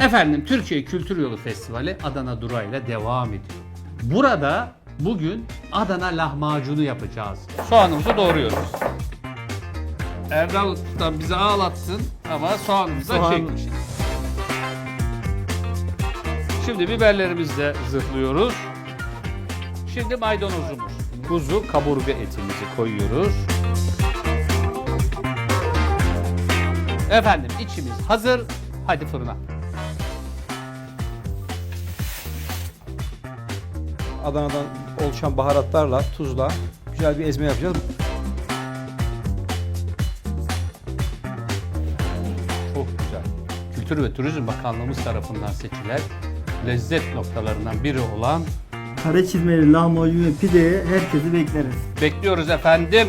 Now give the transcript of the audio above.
Efendim Türkiye Kültür Yolu Festivali Adana Dura ile devam ediyor. Burada bugün Adana lahmacunu yapacağız. Soğanımızı doğruyoruz. Erdal Usta bizi ağlatsın ama soğanımızı da Soğan- çekmişiz. Şimdi biberlerimizi de zırhlıyoruz. Şimdi maydanozumuz. Kuzu kaburga etimizi koyuyoruz. Efendim içimiz hazır. Hadi fırına. Adana'dan oluşan baharatlarla, tuzla güzel bir ezme yapacağız. Çok güzel. Kültür ve Turizm Bakanlığımız tarafından seçilen lezzet noktalarından biri olan Kare çizmeli lahmacun ve pideye herkesi bekleriz. bekliyoruz efendim.